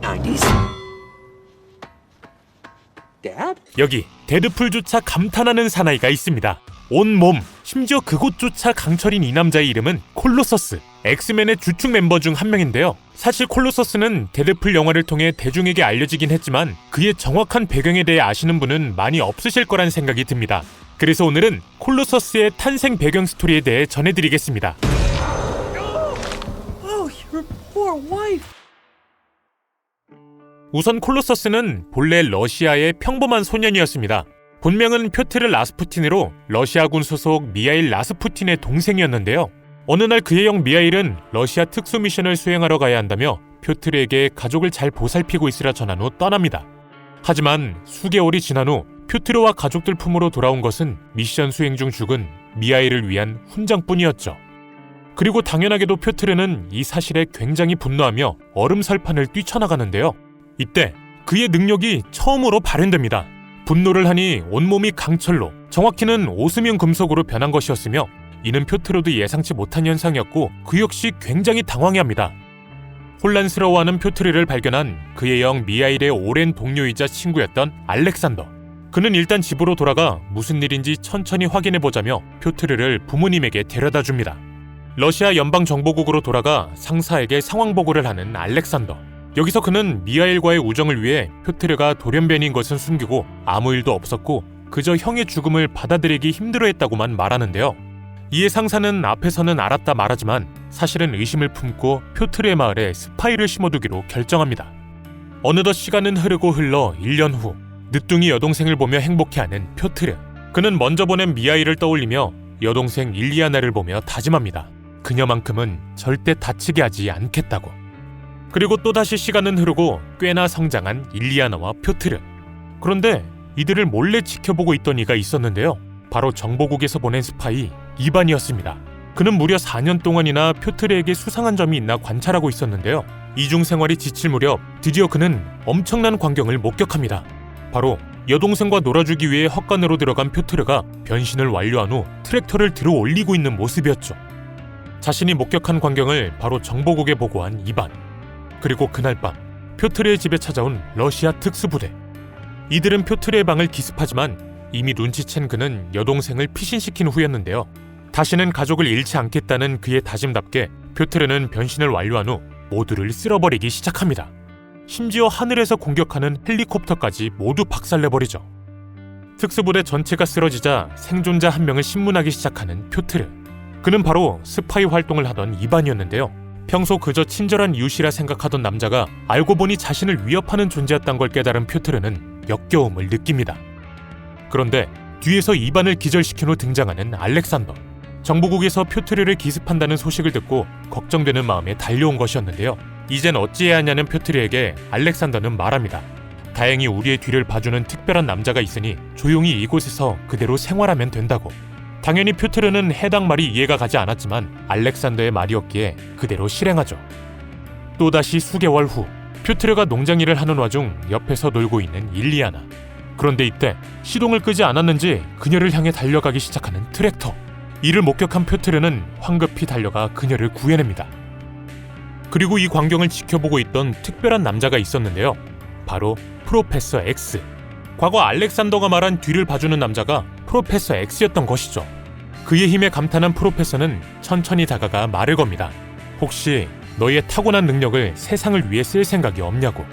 90s. Dad? 여기 데드풀조차 감탄하는 사나이가 있습니다. 온몸, 심지어 그곳조차 강철인 이 남자의 이름은 콜로서스. 엑스맨의 주축 멤버 중 한 명인데요. 사실 콜로서스는 데드풀 영화를 통해 대중에게 알려지긴 했지만 그의 정확한 배경에 대해 아시는 분은 많이 없으실 거란 생각이 듭니다. 그래서 오늘은 콜로서스의 탄생 배경 스토리에 대해 전해드리겠습니다. Oh, your poor wife. 우선 콜로서스는 본래 러시아의 평범한 소년이었습니다. 본명은 표트르 라스푸틴으로 러시아군 소속 미하일 라스푸틴의 동생이었는데요. 어느 날 그의 형 미하일은 러시아 특수 미션을 수행하러 가야 한다며 표트르에게 가족을 잘 보살피고 있으라 전한 후 떠납니다. 하지만 수개월이 지난 후 표트르와 가족들 품으로 돌아온 것은 미션 수행 중 죽은 미하일을 위한 훈장뿐이었죠. 그리고 당연하게도 표트르는 이 사실에 굉장히 분노하며 얼음 설판을 뛰쳐나가는데요. 이때 그의 능력이 처음으로 발현됩니다. 분노를 하니 온몸이 강철로 정확히는 오스뮴 금속으로 변한 것이었으며 이는 표트로도 예상치 못한 현상이었고 그 역시 굉장히 당황해합니다. 혼란스러워하는 표트르를 발견한 그의 형 미하일의 오랜 동료이자 친구였던 알렉산더. 그는 일단 집으로 돌아가 무슨 일인지 천천히 확인해 보자며 표트르를 부모님에게 데려다 줍니다. 러시아 연방 정보국으로 돌아가 상사에게 상황 보고를 하는 알렉산더. 여기서 그는 미하일과의 우정을 위해 표트르가 돌연변인 것은 숨기고 아무 일도 없었고 그저 형의 죽음을 받아들이기 힘들어했다고만 말하는데요. 이에 상사는 앞에서는 알았다 말하지만 사실은 의심을 품고 표트르의 마을에 스파이를 심어두기로 결정합니다. 어느덧 시간은 흐르고 흘러 1년 후 늦둥이 여동생을 보며 행복해하는 표트르. 그는 먼저 보낸 미하일을 떠올리며 여동생 일리아나를 보며 다짐합니다. 그녀만큼은 절대 다치게 하지 않겠다고. 그리고 또다시 시간은 흐르고 꽤나 성장한 일리아나와 표트르. 그런데 이들을 몰래 지켜보고 있던 이가 있었는데요. 바로 정보국에서 보낸 스파이 이반이었습니다. 그는 무려 4년 동안이나 표트르에게 수상한 점이 있나 관찰하고 있었는데요. 이중 생활이 지칠 무렵 드디어 그는 엄청난 광경을 목격합니다. 바로 여동생과 놀아주기 위해 헛간으로 들어간 표트르가 변신을 완료한 후 트랙터를 들어 올리고 있는 모습이었죠. 자신이 목격한 광경을 바로 정보국에 보고한 이반. 그리고 그날 밤 표트르의 집에 찾아온 러시아 특수부대. 이들은 표트르의 방을 기습하지만 이미 눈치챈 그는 여동생을 피신시킨 후였는데요. 다시는 가족을 잃지 않겠다는 그의 다짐답게 표트르는 변신을 완료한 후 모두를 쓸어버리기 시작합니다. 심지어 하늘에서 공격하는 헬리콥터까지 모두 박살내버리죠. 특수부대 전체가 쓰러지자 생존자 한 명을 신문하기 시작하는 표트르. 그는 바로 스파이 활동을 하던 이반이었는데요. 평소 그저 친절한 이웃이라 생각하던 남자가 알고 보니 자신을 위협하는 존재였던 걸 깨달은 표트르는 역겨움을 느낍니다. 그런데 뒤에서 이반을 기절시킨 후 등장하는 알렉산더. 정보국에서 표트르를 기습한다는 소식을 듣고 걱정되는 마음에 달려온 것이었는데요. 이젠 어찌해야 하냐는 표트르에게 알렉산더는 말합니다. 다행히 우리의 뒤를 봐주는 특별한 남자가 있으니 조용히 이곳에서 그대로 생활하면 된다고. 당연히 표트르는 해당 말이 이해가 가지 않았지만 알렉산더의 말이었기에 그대로 실행하죠. 또다시 수개월 후 표트르가 농장 일을 하는 와중 옆에서 놀고 있는 일리아나. 그런데 이때 시동을 끄지 않았는지 그녀를 향해 달려가기 시작하는 트랙터. 이를 목격한 표트르는 황급히 달려가 그녀를 구해냅니다. 그리고 이 광경을 지켜보고 있던 특별한 남자가 있었는데요. 바로 프로페서 X. 과거 알렉산더가 말한 뒤를 봐주는 남자가 프로페서 X였던 것이죠. 그의 힘에 감탄한 프로페서는 천천히 다가가 말을 겁니다. 혹시 너의 타고난 능력을 세상을 위해 쓸 생각이 없냐고.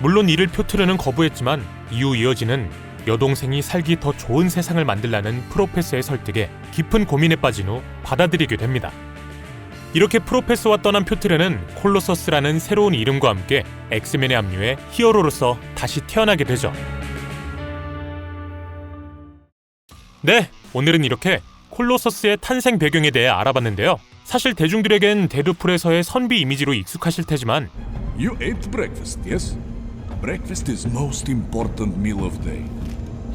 물론 이를 표트르는 거부했지만 이후 이어지는 여동생이 살기 더 좋은 세상을 만들라는 프로페서의 설득에 깊은 고민에 빠진 후 받아들이게 됩니다. 이렇게 프로페서와 떠난 표트르는 콜로서스라는 새로운 이름과 함께 엑스맨에 합류해 히어로로서 다시 태어나게 되죠. 네, 오늘은 이렇게 콜로서스의 탄생 배경에 대해 알아봤는데요. 사실 대중들에겐 데드풀에서의 선비 이미지로 익숙하실 테지만 You ate breakfast, yes? Breakfast is most important meal of day.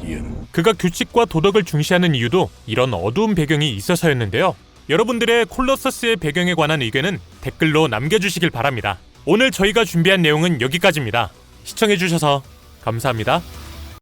Here. 그가 규칙과 도덕을 중시하는 이유도 이런 어두운 배경이 있어서였는데요. 여러분들의 콜로서스의 배경에 관한 의견은 댓글로 남겨주시길 바랍니다. 오늘 저희가 준비한 내용은 여기까지입니다. 시청해주셔서 감사합니다.